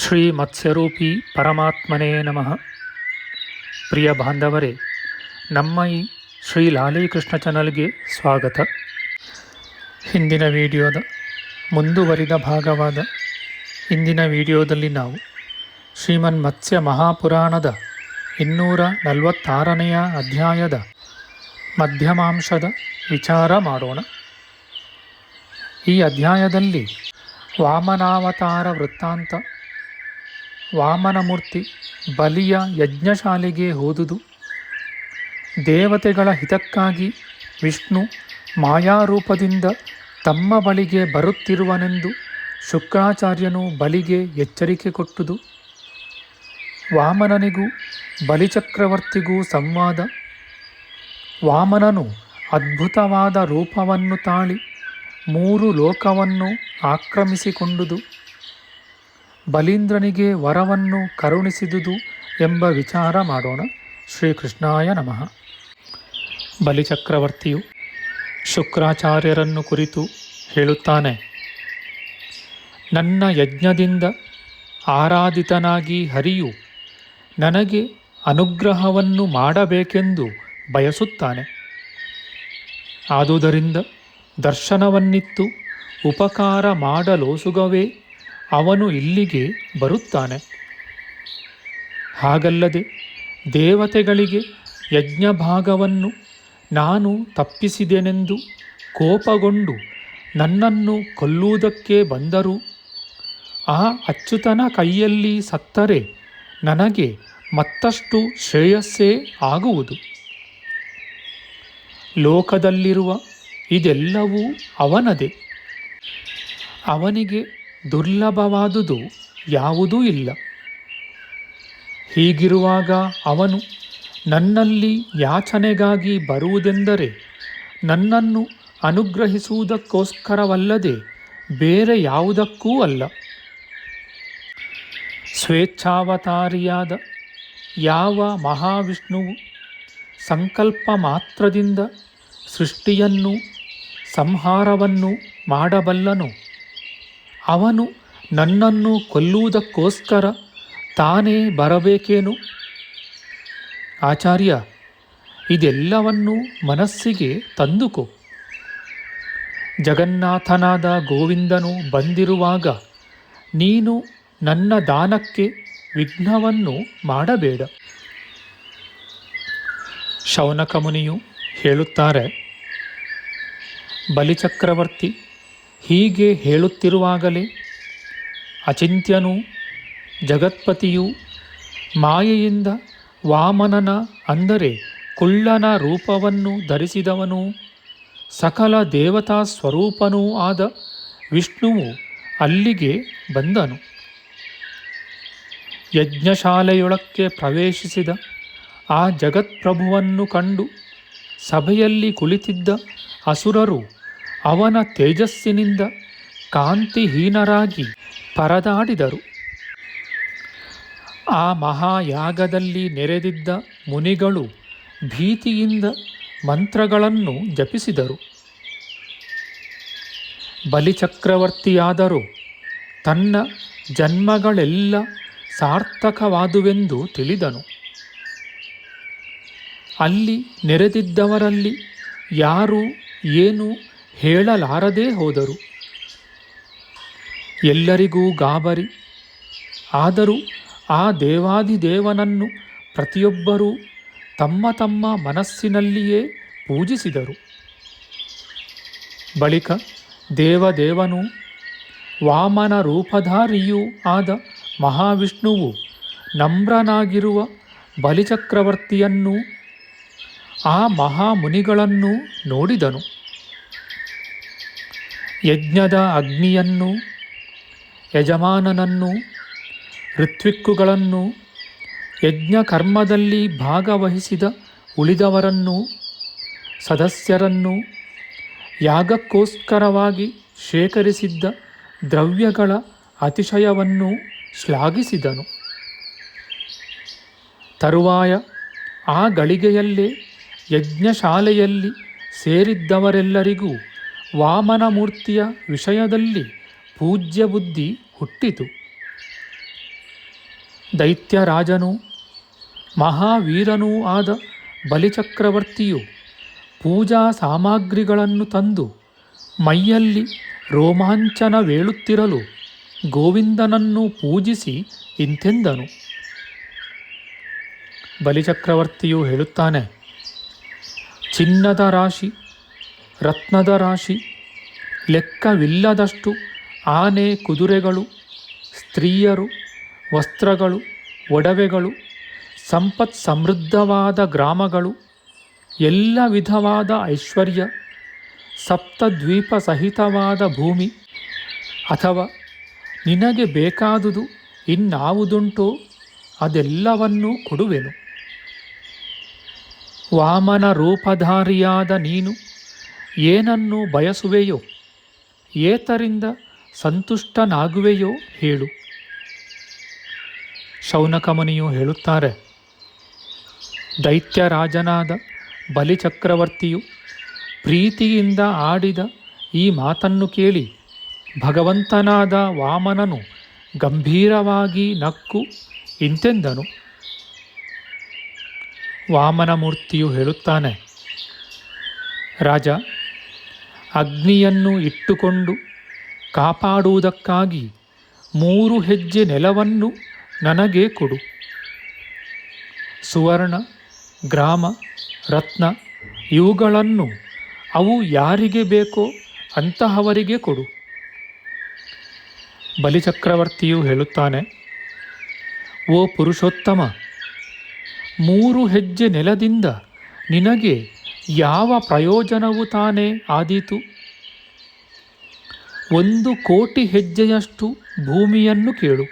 ಶ್ರೀ ಮತ್ಸ್ಯರೂಪಿ ಪರಮಾತ್ಮನೇ ನಮಃ. ಪ್ರಿಯ ಬಾಂಧವರೇ, ನಮ್ಮ ಈ ಶ್ರೀ ಲಾಲೀಕೃಷ್ಣ ಚಾನಲ್ಗೆ ಸ್ವಾಗತ. ಹಿಂದಿನ ವಿಡಿಯೋದ ಮುಂದುವರಿದ ಭಾಗವಾದ ಇಂದಿನ ವಿಡಿಯೋದಲ್ಲಿ ನಾವು ಶ್ರೀಮನ್ ಮತ್ಸ್ಯ ಮಹಾಪುರಾಣದ ಇನ್ನೂರ ನಲವತ್ತಾರನೆಯ ಅಧ್ಯಾಯದ ಮಧ್ಯಮಾಂಶದ ವಿಚಾರ ಮಾಡೋಣ. ಈ ಅಧ್ಯಾಯದಲ್ಲಿ ವಾಮನಾವತಾರ ವೃತ್ತಾಂತ ವಾಮನಮೂರ್ತಿ ಬಲಿಯ ಯಜ್ಞಶಾಲೆಗೆ ಹೋದುದು. ದೇವತೆಗಳ ಹಿತಕ್ಕಾಗಿ ವಿಷ್ಣು ಮಾಯಾರೂಪದಿಂದ ತಮ್ಮ ಬಳಿಗೆ ಬರುತ್ತಿರುವನೆಂದು ಶುಕ್ರಾಚಾರ್ಯನು ಬಲಿಗೆ ಎಚ್ಚರಿಕೆ ಕೊಟ್ಟುದು. ವಾಮನನಿಗೂ ಬಲಿಚಕ್ರವರ್ತಿಗೂ ಸಂವಾದ. ವಾಮನನು ಅದ್ಭುತವಾದ ರೂಪವನ್ನು ತಾಳಿ ಮೂರು ಲೋಕವನ್ನು ಆಕ್ರಮಿಸಿಕೊಂಡುದು. ಬಲೀಂದ್ರನಿಗೆ ವರವನ್ನು ಕರುಣಿಸಿದುದು ಎಂಬ ವಿಚಾರ ಮಾಡೋಣ. ಶ್ರೀಕೃಷ್ಣಾಯ ನಮಃ. ಬಲಿಚಕ್ರವರ್ತಿಯು ಶುಕ್ರಾಚಾರ್ಯರನ್ನು ಕುರಿತು ಹೇಳುತ್ತಾನೆ. ನನ್ನ ಯಜ್ಞದಿಂದ ಆರಾಧಿತನಾಗಿ ಹರಿಯು. ನನಗೆ ಅನುಗ್ರಹವನ್ನು ಮಾಡಬೇಕೆಂದು ಬಯಸುತ್ತಾನೆ. ಆದುದರಿಂದ ದರ್ಶನವನ್ನಿತ್ತು, ಉಪಕಾರ ಮಾಡಲೋಸುಗವೇ. ಅವನು ಇಲ್ಲಿಗೆ ಬರುತ್ತಾನೆ. ಹಾಗಲ್ಲದೆ ದೇವತೆಗಳಿಗೆ ಯಜ್ಞಭಾಗವನ್ನು ನಾನು ತಪ್ಪಿಸಿದೆನೆಂದು ಕೋಪಗೊಂಡು ನನ್ನನ್ನು ಕೊಲ್ಲುವುದಕ್ಕೆ ಬಂದರು. ಆ ಅಚ್ಯುತನ ಕೈಯಲ್ಲಿ ಸತ್ತರೆ ನನಗೆ ಮತ್ತಷ್ಟು ಶ್ರೇಯಸ್ಸೇ ಆಗುವುದು. ಲೋಕದಲ್ಲಿರುವ ಇದೆಲ್ಲವೂ ಅವನದೇ. ಅವನಿಗೆ ದುರ್ಲಭವಾದುದು ಯಾವುದೂ ಇಲ್ಲ. ಹೀಗಿರುವಾಗ ಅವನು ನನ್ನಲ್ಲಿ ಯಾಚನೆಗಾಗಿ ಬರುವುದೆಂದರೆ ನನ್ನನ್ನು ಅನುಗ್ರಹಿಸುವುದಕ್ಕೋಸ್ಕರವಲ್ಲದೆ ಬೇರೆ ಯಾವುದಕ್ಕೂ ಅಲ್ಲ. ಸ್ವೇಚ್ಛಾವತಾರಿಯಾದ ಯಾವ ಮಹಾವಿಷ್ಣುವು ಸಂಕಲ್ಪ ಮಾತ್ರದಿಂದ ಸೃಷ್ಟಿಯನ್ನು, ಸಂಹಾರವನ್ನು ಮಾಡಬಲ್ಲನು ಅವನು ನನ್ನನ್ನು ಕೊಲ್ಲುವುದಕ್ಕೋಸ್ಕರ ತಾನೇ ಬರಬೇಕೇನು? ಆಚಾರ್ಯ, ಇದೆಲ್ಲವನ್ನು ಮನಸ್ಸಿಗೆ ತಂದುಕೋ. ಜಗನ್ನಾಥನಾದ ಗೋವಿಂದನು ಬಂದಿರುವಾಗ ನೀನು ನನ್ನ ದಾನಕ್ಕೆ ವಿಘ್ನವನ್ನು ಮಾಡಬೇಡ. ಶೌನಕ ಮುನಿಯು ಹೇಳುತ್ತಾರೆ, ಬಲಿಚಕ್ರವರ್ತಿ ಹೀಗೆ ಹೇಳುತ್ತಿರುವಾಗಲೇ ಅಚಿಂತ್ಯನು ಜಗತ್ಪತಿಯು ಮಾಯೆಯಿಂದ ವಾಮನನ ಅಂದರೆ ಕುಳ್ಳನ ರೂಪವನ್ನು ಧರಿಸಿದವನು ಸಕಲ ದೇವತಾ ಸ್ವರೂಪನೂ ಆದ ವಿಷ್ಣುವು ಅಲ್ಲಿಗೆ ಬಂದನು. ಯಜ್ಞಶಾಲೆಯೊಳಕ್ಕೆ ಪ್ರವೇಶಿಸಿದ ಆ ಜಗತ್ಪ್ರಭುವನ್ನು ಕಂಡು ಸಭೆಯಲ್ಲಿ ಕುಳಿತಿದ್ದ ಅಸುರರು ಅವನ ತೇಜಸ್ಸಿನಿಂದ ಕಾಂತಿಹೀನರಾಗಿ ಪರದಾಡಿದರು. ಆ ಮಹಾಯಾಗದಲ್ಲಿ ನೆರೆದಿದ್ದ ಮುನಿಗಳು ಭೀತಿಯಿಂದ ಮಂತ್ರಗಳನ್ನು ಜಪಿಸಿದರು. ಬಲಿಚಕ್ರವರ್ತಿಯಾದರೂ ತನ್ನ ಜನ್ಮಗಳೆಲ್ಲ ಸಾರ್ಥಕವಾದುವೆಂದು ತಿಳಿದನು. ಅಲ್ಲಿ ನೆರೆದಿದ್ದವರಲ್ಲಿ ಯಾರೂ, ಏನು ಹೇಳಲಾರದೇ ಹೋದರು. ಎಲ್ಲರಿಗೂ ಗಾಬರಿ. ಆದರೂ ಆ ದೇವಾದಿದೇವನನ್ನು ಪ್ರತಿಯೊಬ್ಬರೂ ತಮ್ಮ ತಮ್ಮ ಮನಸ್ಸಿನಲ್ಲಿಯೇ ಪೂಜಿಸಿದರು. ಬಳಿಕ ದೇವದೇವನು ವಾಮನ ರೂಪಧಾರಿಯೂ ಆದ ಮಹಾವಿಷ್ಣುವು ನಮ್ರನಾಗಿರುವ ಬಲಿಚಕ್ರವರ್ತಿಯನ್ನು ಆ ಮಹಾಮುನಿಗಳನ್ನು ನೋಡಿದನು. ಯಜ್ಞದ ಅಗ್ನಿಯನ್ನು ಯಜಮಾನನನ್ನು ಋತ್ವಿಕ್ಕುಗಳನ್ನು ಯಜ್ಞ ಕರ್ಮದಲ್ಲಿ ಭಾಗವಹಿಸಿದ ಉಳಿದವರನ್ನು ಸದಸ್ಯರನ್ನು ಯಾಗಕ್ಕೋಸ್ಕರವಾಗಿ ಶೇಖರಿಸಿದ್ದ ದ್ರವ್ಯಗಳ ಅತಿಶಯವನ್ನು ಶ್ಲಾಘಿಸಿದನು. ತರುವಾಯ ಆ ಗಳಿಗೆಯಲ್ಲೇ ಯಜ್ಞಶಾಲೆಯಲ್ಲಿ ಸೇರಿದ್ದವರೆಲ್ಲರಿಗೂ ವಾಮನ ಮೂರ್ತಿಯ ವಿಷಯದಲ್ಲಿ ಪೂಜ್ಯ ಬುದ್ಧಿ ಹುಟ್ಟಿತು. ದೈತ್ಯರಾಜನೂ ಮಹಾವೀರನೂ ಆದ ಬಲಿಚಕ್ರವರ್ತಿಯು ಪೂಜಾ ಸಾಮಗ್ರಿಗಳನ್ನು ತಂದು ಮೈಯಲ್ಲಿ ರೋಮಾಂಚನವೇಳುತ್ತಿರಲು ಗೋವಿಂದನನ್ನು ಪೂಜಿಸಿ ಇಂತೆಂದನು. ಬಲಿಚಕ್ರವರ್ತಿಯು ಹೇಳುತ್ತಾನೆ, ಚಿನ್ನದ ರಾಶಿ ರತ್ನದ ರಾಶಿ. ಲೆಕ್ಕವಿಲ್ಲದಷ್ಟು ಆನೆ ಕುದುರೆಗಳು, ಸ್ತ್ರೀಯರು, ವಸ್ತ್ರಗಳು, ಒಡವೆಗಳು, ಸಂಪತ್ ಸಮೃದ್ಧವಾದ ಗ್ರಾಮಗಳು, ಎಲ್ಲ ವಿಧವಾದ ಐಶ್ವರ್ಯ ಸಪ್ತದ್ವೀಪ ಸಹಿತವಾದ ಭೂಮಿ. ಅಥವಾ ನಿನಗೆ ಬೇಕಾದುದು ಇನ್ನಾವುದುಂಟೋ ಅದೆಲ್ಲವನ್ನೂ ಕೊಡುವೆನು. ವಾಮನ ರೂಪಧಾರಿಯಾದ ನೀನು ಏನನ್ನು ಬಯಸುವೆಯೋ, ಏತರಿಂದ ಸಂತುಷ್ಟನಾಗುವೆಯೋ ಹೇಳು. ಶೌನಕಮನಿಯು ಹೇಳುತ್ತಾರೆ, ದೈತ್ಯರಾಜನಾದ ಬಲಿಚಕ್ರವರ್ತಿಯು ಪ್ರೀತಿಯಿಂದ ಆಡಿದ ಈ ಮಾತನ್ನು ಕೇಳಿ ಭಗವಂತನಾದ ವಾಮನನು ಗಂಭೀರವಾಗಿ ನಕ್ಕು ಇಂತೆಂದನು. ವಾಮನ ಮೂರ್ತಿಯು ಹೇಳುತ್ತಾನೆ, ರಾಜ ಅಗ್ನಿಯನ್ನು ಇಟ್ಟುಕೊಂಡು ಕಾಪಾಡುವುದಕ್ಕಾಗಿ ಮೂರು ಹೆಜ್ಜೆ ನೆಲವನ್ನು ನನಗೆ ಕೊಡು. ಸುವರ್ಣ, ಗ್ರಾಮ, ರತ್ನ ಇವುಗಳನ್ನು ಅವು ಯಾರಿಗೆ ಬೇಕೋ ಅಂತಹವರಿಗೆ ಕೊಡು. ಬಲಿಚಕ್ರವರ್ತಿಯು ಹೇಳುತ್ತಾನೆ, ಓ ಪುರುಷೋತ್ತಮ, ಮೂರು ಹೆಜ್ಜೆ ನೆಲದಿಂದ ನಿನಗೆ ಯಾವ ಪ್ರಯೋಜನವು ತಾನೇ ಆದೀತು. ಒಂದು ಕೋಟಿ ಹೆಜ್ಜೆಯಷ್ಟು ಭೂಮಿಯನ್ನು ಕೇಳು.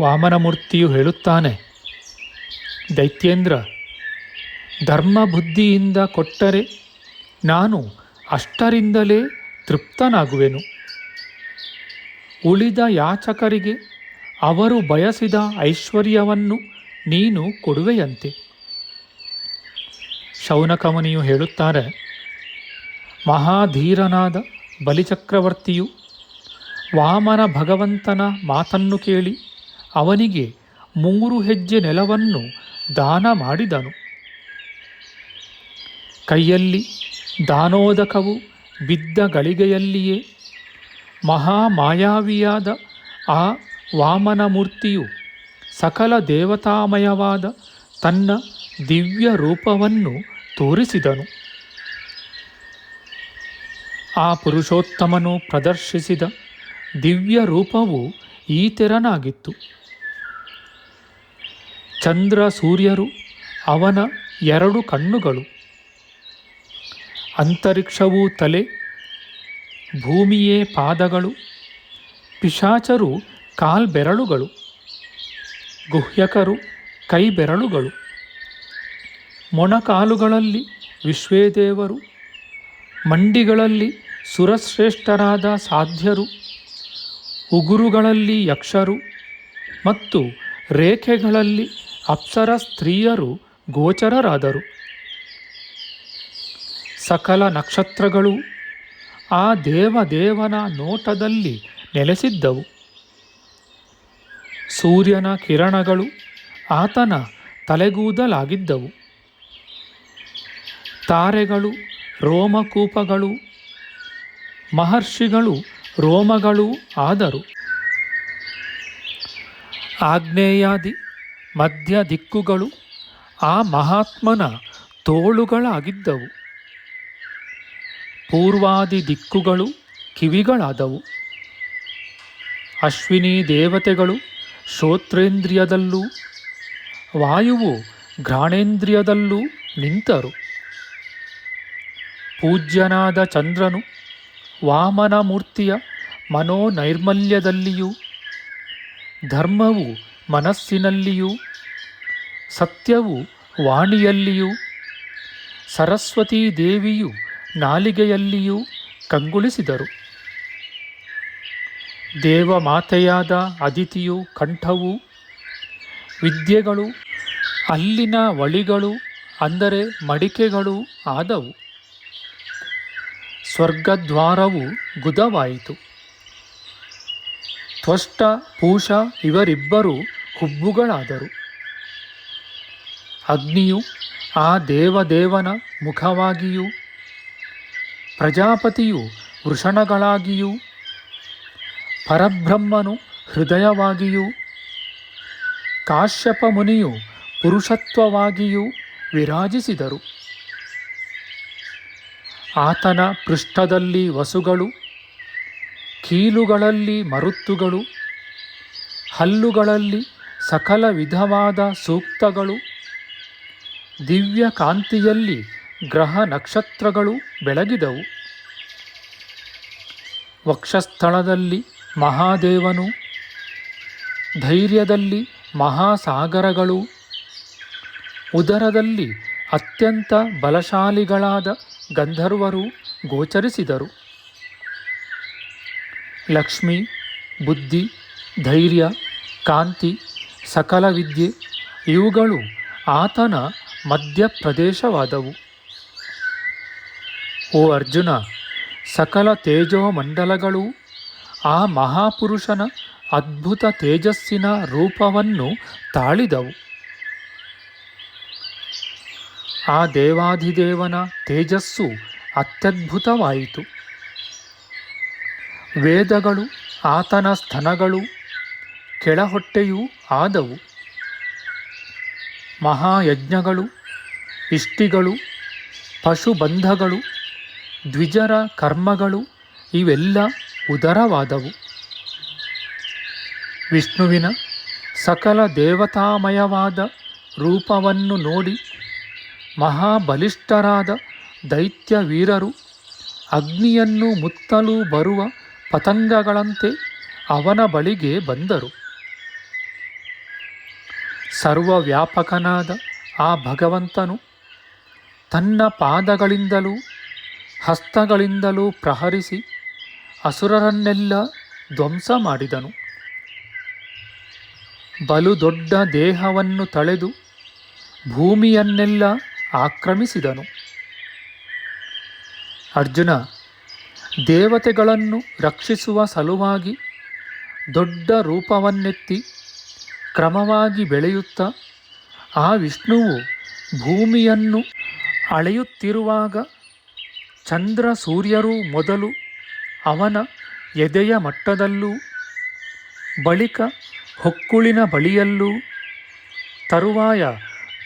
ವಾಮನಮೂರ್ತಿಯು ಹೇಳುತ್ತಾನೆ, ದೈತ್ಯೇಂದ್ರ ಧರ್ಮ ಬುದ್ಧಿಯಿಂದ ಕೊಟ್ಟರೆ ನಾನು ಅಷ್ಟರಿಂದಲೇ ತೃಪ್ತನಾಗುವೆನು. ಉಳಿದ ಯಾಚಕರಿಗೆ ಅವರು ಬಯಸಿದ ಐಶ್ವರ್ಯವನ್ನು ನೀನು ಕೊಡುವೆಯಂತೆ. ಶೌನಕಮನಿಯು ಹೇಳುತ್ತಾರೆ, ಮಹಾಧೀರನಾದ ಬಲಿಚಕ್ರವರ್ತಿಯು ವಾಮನ ಭಗವಂತನ ಮಾತನ್ನು ಕೇಳಿ ಅವನಿಗೆ ಮೂರು ಹೆಜ್ಜೆ ನೆಲವನ್ನು ದಾನ ಮಾಡಿದನು. ಕೈಯಲ್ಲಿ ದಾನೋದಕವು ಬಿದ್ದ ಗಳಿಗೆಯಲ್ಲಿಯೇ ಮಹಾಮಾಯಾವಿಯಾದ ಆ ವಾಮನ ಮೂರ್ತಿಯು ಸಕಲ ದೇವತಾಮಯವಾದ ತನ್ನ ದಿವ್ಯ ರೂಪವನ್ನು ತೋರಿಸಿದನು. ಆ ಪುರುಷೋತ್ತಮನು ಪ್ರದರ್ಶಿಸಿದ ದಿವ್ಯ ರೂಪವು ಈ ತೆರನಾಗಿತ್ತು ಚಂದ್ರ ಸೂರ್ಯರು ಅವನ ಎರಡು ಕಣ್ಣುಗಳು. ಅಂತರಿಕ್ಷವೂ ತಲೆ, ಭೂಮಿಯೇ ಪಾದಗಳು, ಪಿಶಾಚರು ಕಾಲ್ಬೆರಳುಗಳು, ಗುಹ್ಯಕರು ಕೈಬೆರಳುಗಳು. ಮೊಣಕಾಲುಗಳಲ್ಲಿ ವಿಶ್ವೇದೇವರು, ಮಂಡಿಗಳಲ್ಲಿ ಸುರಶ್ರೇಷ್ಠರಾದ ಸಾಧ್ಯರು, ಉಗುರುಗಳಲ್ಲಿ ಯಕ್ಷರು ಮತ್ತು ರೇಖೆಗಳಲ್ಲಿ ಅಪ್ಸರ ಸ್ತ್ರೀಯರು ಗೋಚರರಾದರು. ಸಕಲ ನಕ್ಷತ್ರಗಳು ಆ ದೇವದೇವನ ನೋಟದಲ್ಲಿ ನೆಲೆಸಿದ್ದವು. ಸೂರ್ಯನ ಕಿರಣಗಳು ಆತನ ತಲೆಗೂದಲಾಗಿದ್ದವು. ತಾರೆಗಳು, ರೋಮಕೂಪಗಳು, ಮಹರ್ಷಿಗಳು, ರೋಮಗಳೂ ಆದರು. ಆಗ್ನೇಯಾದಿ ಮಧ್ಯ ದಿಕ್ಕುಗಳು ಆ ಮಹಾತ್ಮನ ತೋಳುಗಳಾಗಿದ್ದವು. ಪೂರ್ವಾದಿ ದಿಕ್ಕುಗಳು ಕಿವಿಗಳಾದವು. ಅಶ್ವಿನಿ ದೇವತೆಗಳು ಶ್ರೋತ್ರೇಂದ್ರಿಯದಲ್ಲೂ, ವಾಯುವು ಘ್ರಾಣೇಂದ್ರಿಯದಲ್ಲೂ ನಿಂತರು. ಪೂಜ್ಯನಾದ ಚಂದ್ರನು ವಾಮನ ಮೂರ್ತಿಯ ಮನೋನೈರ್ಮಲ್ಯದಲ್ಲಿಯೂ, ಧರ್ಮವು ಮನಸ್ಸಿನಲ್ಲಿಯೂ, ಸತ್ಯವು ವಾಣಿಯಲ್ಲಿಯೂ, ಸರಸ್ವತೀ ದೇವಿಯು ನಾಲಿಗೆಯಲ್ಲಿಯೂ ಕಂಗೊಳಿಸಿದರು. ದೇವಮಾತೆಯಾದ ಅದಿತಿಯು ಕಂಠವು, ವಿದ್ಯೆಗಳು, ಅಲ್ಲಿನ ವಳಿಗಳು, ಅಂದರೆ ಮಡಿಕೆಗಳು ಆದವು. ಸ್ವರ್ಗದ್ವಾರವು ಗುದವಾಯಿತು. ತ್ವಷ್ಟ, ಪೂಷ ಇವರಿಬ್ಬರು ಹುಬ್ಬುಗಳಾದರು. ಅಗ್ನಿಯು ಆ ದೇವದೇವನ ಮುಖವಾಗಿಯೂ, ಪ್ರಜಾಪತಿಯು ವೃಷಣಗಳಾಗಿಯೂ, ಪರಬ್ರಹ್ಮನು ಹೃದಯವಾಗಿಯೂ, ಕಾಶ್ಯಪ ಮುನಿಯು ಪುರುಷತ್ವವಾಗಿಯೂ ವಿರಾಜಿಸಿದರು. ಆತನ ಪೃಷ್ಠದಲ್ಲಿ ವಸುಗಳು, ಕೀಲುಗಳಲ್ಲಿ ಮರುತ್ತುಗಳು, ಹಲ್ಲುಗಳಲ್ಲಿ ಸಕಲ ವಿಧವಾದ ಸೂಕ್ತಗಳು, ದಿವ್ಯ ಕಾಂತಿಯಲ್ಲಿ ಗ್ರಹ ನಕ್ಷತ್ರಗಳು ಬೆಳಗಿದವು. ವಕ್ಷಸ್ಥಳದಲ್ಲಿ ಮಹಾದೇವನು, ಧೈರ್ಯದಲ್ಲಿ ಮಹಾಸಾಗರಗಳು, ಉದರದಲ್ಲಿ ಅತ್ಯಂತ ಬಲಶಾಲಿಗಳಾದ ಗಂಧರ್ವರು ಗೋಚರಿಸಿದರು. ಲಕ್ಷ್ಮಿ, ಬುದ್ಧಿ, ಧೈರ್ಯ, ಕಾಂತಿ, ಸಕಲ ವಿದ್ಯೆ ಇವುಗಳು ಆತನ ಮಧ್ಯಪ್ರದೇಶವಾದವು. ಓ ಅರ್ಜುನ, ಸಕಲ ತೇಜೋಮಂಡಲಗಳು ಆ ಮಹಾಪುರುಷನ ಅದ್ಭುತ ತೇಜಸ್ಸಿನ ರೂಪವನ್ನು ತಾಳಿದವು. ಆ ದೇವಾಧಿದೇವನ ತೇಜಸ್ಸು ಅತ್ಯದ್ಭುತವಾಯಿತು. ವೇದಗಳು, ಆತನ ಸ್ತನಗಳು ಕೆಳಹೊಟ್ಟೆಯೂ ಆದವು. ಮಹಾಯಜ್ಞಗಳು, ಇಷ್ಟಿಗಳು, ಪಶುಬಂಧಗಳು, ದ್ವಿಜರ ಕರ್ಮಗಳು ಇವೆಲ್ಲ ಉದರವಾದವು. ವಿಷ್ಣುವಿನ ಸಕಲ ದೇವತಾಮಯವಾದ ರೂಪವನ್ನು ನೋಡಿ ಮಹಾಬಲಿಷ್ಠರಾದ ದೈತ್ಯ ವೀರರು ಅಗ್ನಿಯನ್ನು ಮುತ್ತಲು ಬರುವ ಪತಂಗಗಳಂತೆ ಅವನ ಬಳಿಗೆ ಬಂದರು. ಸರ್ವವ್ಯಾಪಕನಾದ ಆ ಭಗವಂತನು ತನ್ನ ಪಾದಗಳಿಂದಲೂ ಹಸ್ತಗಳಿಂದಲೂ ಪ್ರಹರಿಸಿ ಅಸುರರನ್ನೆಲ್ಲ ಧ್ವಂಸ ಮಾಡಿದನು. ಬಲು ದೊಡ್ಡ ದೇಹವನ್ನು ತಳೆದು ಭೂಮಿಯನ್ನೆಲ್ಲ ಆಕ್ರಮಿಸಿದನು. ಅರ್ಜುನ ದೇವತೆಗಳನ್ನು ರಕ್ಷಿಸುವ ಸಲುವಾಗಿ ದೊಡ್ಡ ರೂಪವನ್ನೆತ್ತಿ ಕ್ರಮವಾಗಿ ಬೆಳೆಯುತ್ತ ಆ ವಿಷ್ಣುವು ಭೂಮಿಯನ್ನು ಅಳೆಯುತ್ತಿರುವಾಗ ಚಂದ್ರ ಸೂರ್ಯರೂ ಮೊದಲು ಅವನ ಎದೆಯ ಮಟ್ಟದಲ್ಲೂ, ಬಳಿಕ ಹೊಕ್ಕುಳಿನ ಬಳಿಯಲ್ಲೂ, ತರುವಾಯ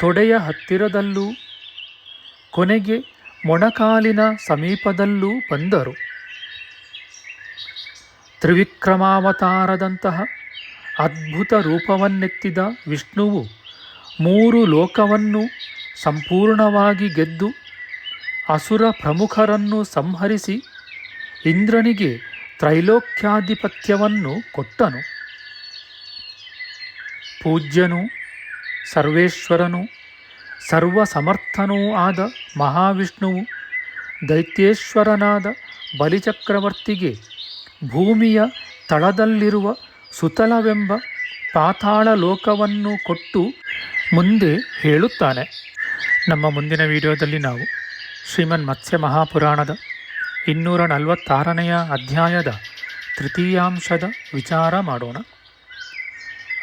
ತೊಡೆಯ ಹತ್ತಿರದಲ್ಲೂ ಕೊನೆಗೆ ಮೊಣಕಾಲಿನ ಸಮೀಪದಲ್ಲೂ ಬಂದರು. ತ್ರಿವಿಕ್ರಮಾವತಾರದಂತಹ ಅದ್ಭುತ ರೂಪವನ್ನೆತ್ತಿದ ವಿಷ್ಣುವು ಮೂರು ಲೋಕವನ್ನು ಸಂಪೂರ್ಣವಾಗಿ ಗೆದ್ದು ಅಸುರ ಪ್ರಮುಖರನ್ನು ಸಂಹರಿಸಿ ಇಂದ್ರನಿಗೆ ತ್ರೈಲೋಕ್ಯಾಧಿಪತ್ಯವನ್ನು ಕೊಟ್ಟನು. ಪೂಜ್ಯನು, ಸರ್ವೇಶ್ವರನು ಸರ್ವಸಮರ್ಥನೂ ಆದ ಮಹಾವಿಷ್ಣುವು ದೈತ್ಯೇಶ್ವರನಾದ ಬಲಿಚಕ್ರವರ್ತಿಗೆ ಭೂಮಿಯ ತಳದಲ್ಲಿರುವ ಸುತಲವೆಂಬ ಪಾತಾಳ ಲೋಕವನ್ನು ಕೊಟ್ಟು ಮುಂದೆ ಹೇಳುತ್ತಾನೆ. ನಮ್ಮ ಮುಂದಿನ ವಿಡಿಯೋದಲ್ಲಿ ನಾವು ಶ್ರೀಮನ್ ಮತ್ಸ್ಯ ಮಹಾಪುರಾಣದ ಇನ್ನೂರ ನಲವತ್ತಾರನೆಯ ಅಧ್ಯಾಯದ ತೃತೀಯಾಂಶದ ವಿಚಾರ ಮಾಡೋಣ.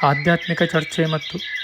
ಆಧ್ಯಾತ್ಮಿಕ ಚರ್ಚೆ ಮತ್ತು